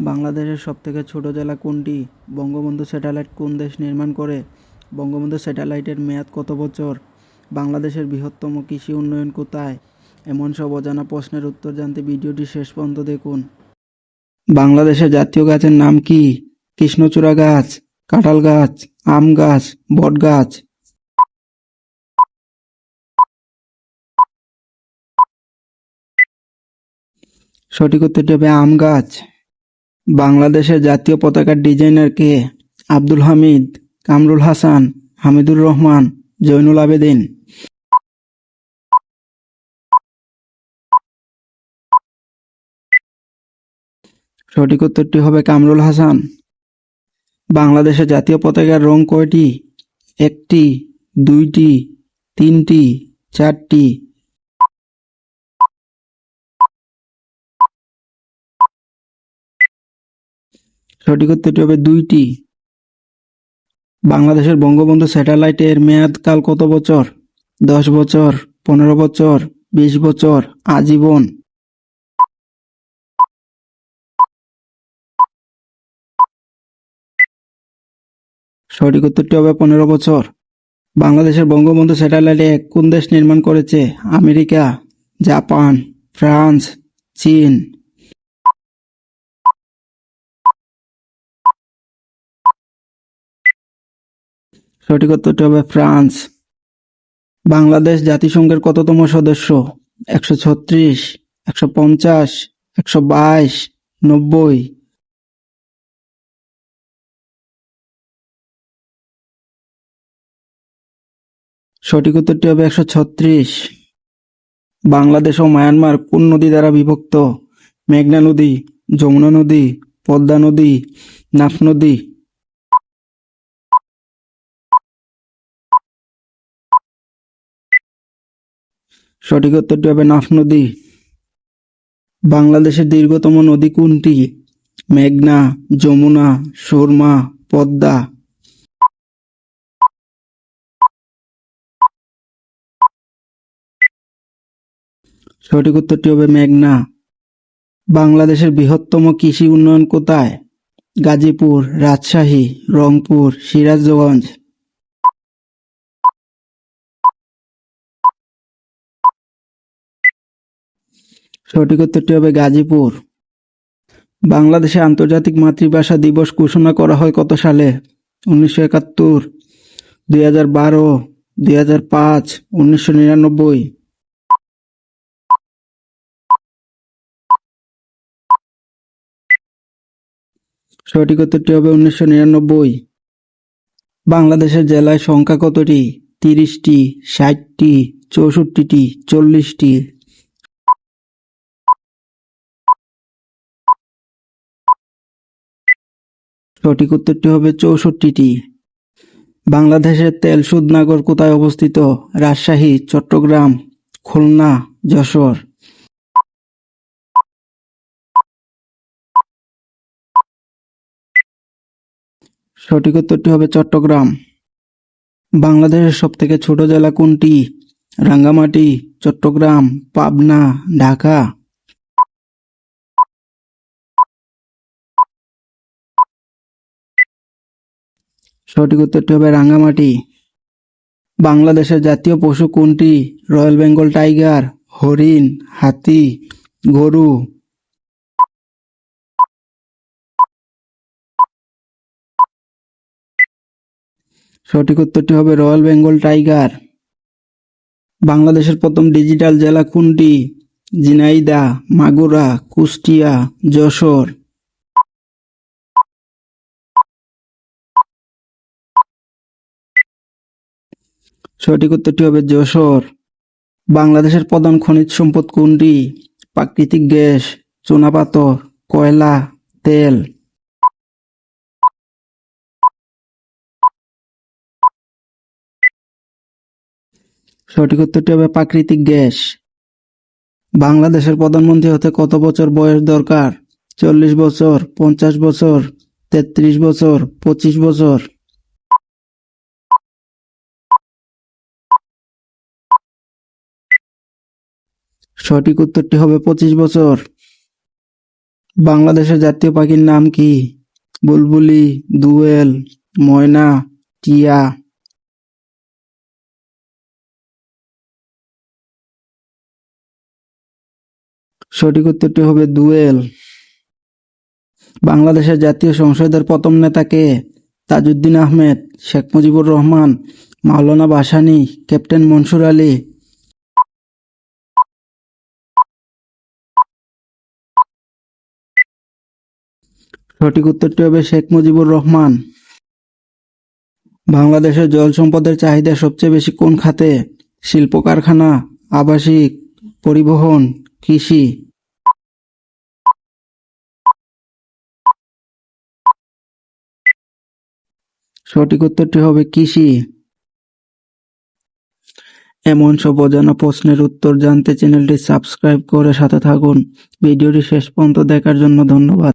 বাংলাদেশের সবথেকে ছোট জেলা কোনটি? বঙ্গবন্ধু স্যাটেলাইট কোন দেশ নির্মাণ করে? বঙ্গবন্ধু স্যাটেলাইটের মেয়াদ কত বছর? বাংলাদেশের বৃহত্তম কৃষি উন্নয়ন কোথায়? এমন সব অজানা প্রশ্নের উত্তর জানতে ভিডিওটি শেষ পর্যন্ত দেখুন। বাংলাদেশের জাতীয় গাছের নাম কি? কৃষ্ণচূড়া গাছ, কাঁঠাল গাছ, আম গাছ, বট গাছ। সঠিক উত্তরটি হবে আম গাছ। বাংলাদেশের জাতীয় পতাকার ডিজাইনার কে? আব্দুল হামিদ, কামরুল হাসান, হামিদুর রহমান, জৈনুল আবেদিন। সঠিক উত্তরটি হবে কামরুল হাসান। বাংলাদেশের জাতীয় পতাকার রং কয়টি? একটি, দুইটি, তিনটি, চারটি। সঠিক উত্তরটি হবে দুইটি। বাংলাদেশের বঙ্গবন্ধু স্যাটেলাইটের মেয়াদকাল কত বছর? দশ বছর, পনেরো বছর, বিশ বছর, আজীবন। সঠিক উত্তরটি হবে পনেরো বছর। বাংলাদেশের বঙ্গবন্ধু স্যাটেলাইটে কোন দেশ নির্মাণ করেছে? আমেরিকা, জাপান, ফ্রান্স, চীন। সঠিক উত্তরটি হবে ফ্রান্স। বাংলাদেশ জাতিসংঘের কততম সদস্য? একশো ছত্রিশ, একশো পঞ্চাশ, একশো বাইশ, নব্বই। সঠিক উত্তরটি হবে একশো ছত্রিশ। বাংলাদেশ ও মায়ানমার কোন নদী দ্বারা বিভক্ত? মেঘনা নদী, যমুনা নদী, পদ্মা নদী, নাফ নদী সঠিক উত্তরটি হবে নাফ নদী। বাংলাদেশের দীর্ঘতম নদী কোনটি? মেঘনা, যমুনা, সুরমা, পদ্মা। সঠিক উত্তরটি হবে মেঘনা। বাংলাদেশের বৃহত্তম কৃষি উন্নয়ন কোথায়? গাজীপুর, রাজশাহী, রংপুর, সিরাজগঞ্জ। সঠিক উত্তরটি হবে গাজীপুর। বাংলাদেশে আন্তর্জাতিক মাতৃভাষা দিবস ঘোষণা করা হয় কত সালে? উনিশশো একাত্তর, দুই হাজার বারো, দুই হাজার পাঁচ, উনিশশো নিরানব্বই। সঠিক উত্তরটি হবে উনিশশো নিরানব্বই। বাংলাদেশের জেলায় সংখ্যা কতটি? তিরিশটি, ষাটটি, চৌষট্টিটি, চল্লিশটি সঠিক উত্তরটি হবে চৌষট্টিটি। বাংলাদেশের তেল সুদনগর কোথায় অবস্থিত? রাজশাহী, চট্টগ্রাম, খুলনা, যশোর। সঠিক উত্তরটি হবে চট্টগ্রাম। বাংলাদেশের সবথেকে ছোট জেলা কোনটি? রাঙ্গামাটি, চট্টগ্রাম, পাবনা, ঢাকা। সঠিক উত্তরটি হবে রাঙ্গামাটি। বাংলাদেশের জাতীয় পশু কোনটি? রয়্যাল বেঙ্গল টাইগার, হরিণ, হাতি, গরু। সঠিক উত্তরটি হবে রয়্যাল বেঙ্গল টাইগার। বাংলাদেশের প্রথম ডিজিটাল জেলা কোনটি? জিনাইদা মাগুরা, কুষ্টিয়া, যশোর। সঠিক উত্তরটি হবে যশোর। বাংলাদেশের প্রধান খনিজ সম্পদ কোনটি? প্রাকৃতিক গ্যাস চুনাপাথর কয়লা, তেল। সঠিক উত্তরটি হবে প্রাকৃতিক গ্যাস। বাংলাদেশের প্রধানমন্ত্রী হতে কত বছর বয়স দরকার? চল্লিশ বছর, পঞ্চাশ বছর, তেত্রিশ বছর, পঁচিশ বছর। সঠিক উত্তরটি হবে পঁচিশ বছর। বাংলাদেশের জাতীয় পাখির নাম কি? বুলবুলি, দুয়েল, ময়না, টিয়া। সঠিক উত্তরটি হবে দুয়েল। বাংলাদেশের জাতীয় সংসদের প্রথম নেতা কে? তাজউদ্দিন আহমেদ, শেখ মুজিবুর রহমান, মাওলানা ভাসানী ক্যাপ্টেন মনসুর আলী সঠিক উত্তরটি হবে শেখ মুজিবুর রহমান। বাংলাদেশের জল সম্পদের চাহিদা সবচেয়ে বেশি কোন খাতে? শিল্প কারখানা আবাসিক, পরিবহন, কৃষি। সঠিক উত্তরটি হবে কৃষি। এমন সব অজানা প্রশ্নের উত্তর জানতে চ্যানেলটি সাবস্ক্রাইব করে সাথে থাকুন। ভিডিওটি শেষ পর্যন্ত দেখার জন্য ধন্যবাদ।